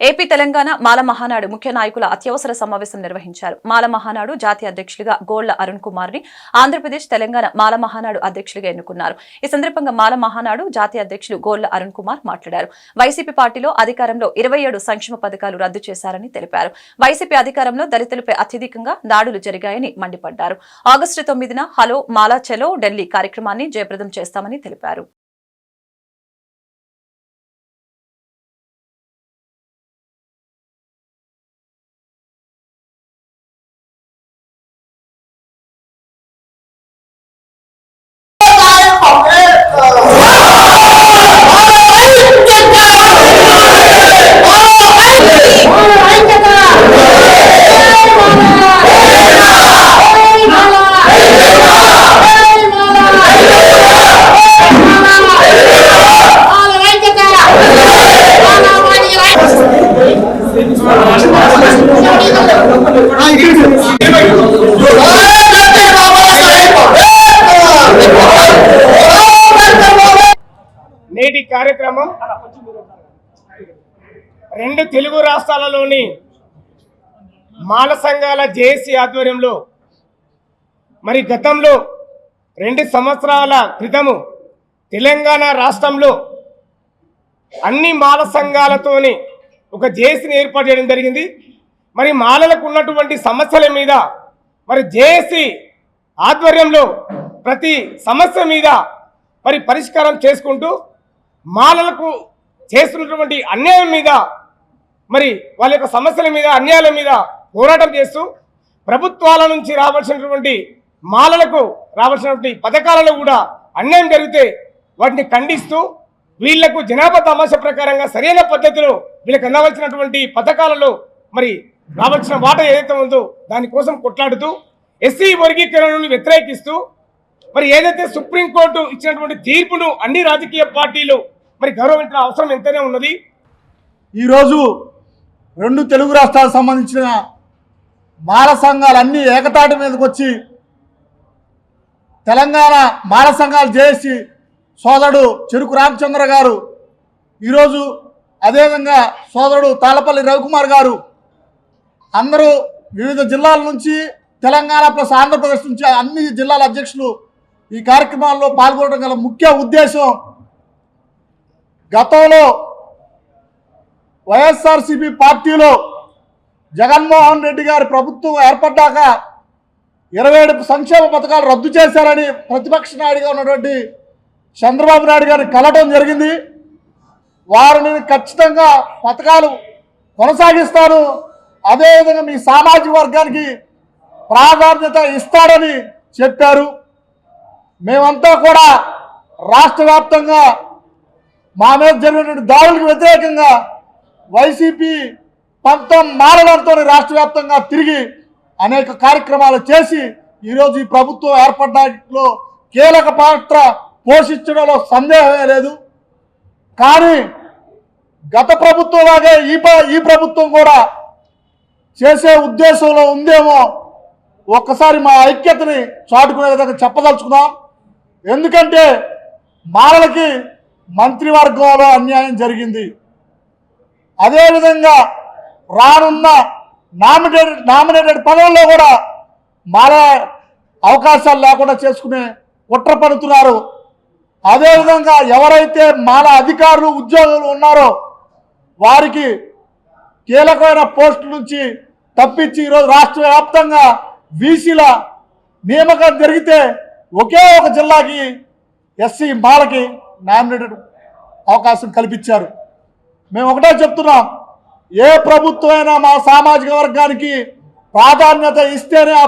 AP Telangana మాల మహానాడు ముఖ్య నాయకుల అత్యవసర సమావేశం నిర్వహించారు. మాల మహానాడు జాతీయ అధ్యక్షులుగా గోళ్ళ అరుణ్ కుమార్ని ఆంధ్రప్రదేశ్ తెలంగాణ మాల మహానాడు అధ్యక్షులుగా ఎన్నుకున్నారు. ఈ సందర్భంగా మాల మహానాడు జాతీయ అధ్యక్షులు గోళ్ళ అరుణ్ కుమార్ మాట్లాడారు. వైసీపీ పార్టీలో అధికారంలో ఇరవై ఏడు సంక్షేమ పథకాలు రద్దు చేశారని తెలిపారు. వైసీపీ అధికారంలో దళితులపై అత్యధికంగా దాడులు జరిగాయని మండిపడ్డారు. ఆగస్టు తొమ్మిదిన హలో మాలా చలో ఢిల్లీ కార్యక్రమాన్ని జయప్రదం చేస్తామని తెలిపారు. కార్యక్రమం రెండు తెలుగు రాష్ట్రాలలోని మాల సంఘాల జేఏసీ ఆధ్వర్యంలో మరి గతంలో రెండు సంవత్సరాల క్రితము తెలంగాణ రాష్ట్రంలో అన్ని మాల సంఘాలతోని ఒక జేఏసీని ఏర్పాటు చేయడం జరిగింది. మరి మాలలకు ఉన్నటువంటి సమస్యల మీద మరి జేఏసీ ఆధ్వర్యంలో ప్రతి సమస్య మీద మరి పరిష్కారం చేసుకుంటూ మాలలకు చేస్తున్నటువంటి అన్యాయం మీద మరి వాళ్ళ యొక్క సమస్యల మీద అన్యాయాల మీద పోరాటం చేస్తూ ప్రభుత్వాల నుంచి రావాల్సినటువంటి మాలలకు రావాల్సినటువంటి పథకాలలో కూడా అన్యాయం జరిగితే వాటిని ఖండిస్తూ వీళ్ళకు జనాభా తమాష ప్రకారంగా సరైన పద్ధతిలో వీళ్ళకి అందవలసినటువంటి పథకాలలో మరి రావాల్సిన వాటా ఏదైతే ఉందో దానికోసం కొట్లాడుతూ ఎస్సీ వర్గీకరణను వ్యతిరేకిస్తూ మరి ఏదైతే సుప్రీంకోర్టు ఇచ్చినటువంటి తీర్పును అన్ని రాజకీయ పార్టీలు మరి గౌరవించిన అవసరం ఎంతైనా ఉన్నది. ఈరోజు రెండు తెలుగు రాష్ట్రాలకు సంబంధించిన మాల సంఘాలన్నీ ఏకతాటి మీదకి వచ్చి తెలంగాణ మాల సంఘాలు చేసి సోదరుడు చెరుకు రామచంద్ర గారు ఈరోజు అదేవిధంగా సోదరుడు తాళపల్లి రవికుమార్ గారు అందరూ వివిధ జిల్లాల నుంచి తెలంగాణ ప్లస్ ఆంధ్రప్రదేశ్ నుంచి అన్ని జిల్లాల అధ్యక్షులు ఈ కార్యక్రమాల్లో పాల్గొనడం గల ముఖ్య ఉద్దేశం గతంలో వైఎస్ఆర్సీపీ పార్టీలో జగన్మోహన్ రెడ్డి గారి ప్రభుత్వం ఏర్పడ్డాక ఇరవై ఏడు సంక్షేమ పథకాలు రద్దు చేశారని ప్రతిపక్ష నాయుడిగా ఉన్నటువంటి చంద్రబాబు నాయుడు గారిని కలవడం జరిగింది. వారిని ఖచ్చితంగా పథకాలు కొనసాగిస్తాను. అదేవిధంగా మీ సామాజిక వర్గానికి ప్రాధాన్యత ఇస్తాడని చెప్పారు. మేమంతా కూడా రాష్ట్ర వ్యాప్తంగా మా మీద జరిగినటువంటి దాడులకు వ్యతిరేకంగా వైసీపీ పంతం మారడంతో రాష్ట్ర వ్యాప్తంగా తిరిగి అనేక కార్యక్రమాలు చేసి ఈరోజు ఈ ప్రభుత్వం ఏర్పడడంలో కీలక పాత్ర పోషించడంలో సందేహమే లేదు. కానీ గత ప్రభుత్వం లాగే ఈ ఈ ప్రభుత్వం కూడా చేసే ఉద్దేశంలో ఉందేమో ఒక్కసారి మా ఐక్యతని చాటుకునే విధంగా చెప్పదలుచుకున్నాం ఎందుకంటే మాలలకి మంత్రివర్గంలో అన్యాయం జరిగింది. అదేవిధంగా రానున్న నామినేటెడ్ నామినేటెడ్ పదవుల్లో కూడా మారే అవకాశాలు లేకుండా చేసుకునే కుట్ర పడుతున్నారు. అదేవిధంగా ఎవరైతే మాల అధికారులు ఉద్యోగులు ఉన్నారో వారికి కీలకమైన పోస్టుల నుంచి తప్పించి ఈరోజు రాష్ట్ర వ్యాప్తంగా బీసీల నియామకం జరిగితే ఒకే ఒక జిల్లాకి ఎస్సీ మాలకి నామినేటెడ్ అవకాశం కల్పించారు. మేము ఒకటే చెప్తున్నాం ఏ ప్రభుత్వమైనా మా సామాజిక వర్గానికి ప్రాధాన్యత ఇస్తేనే ఆ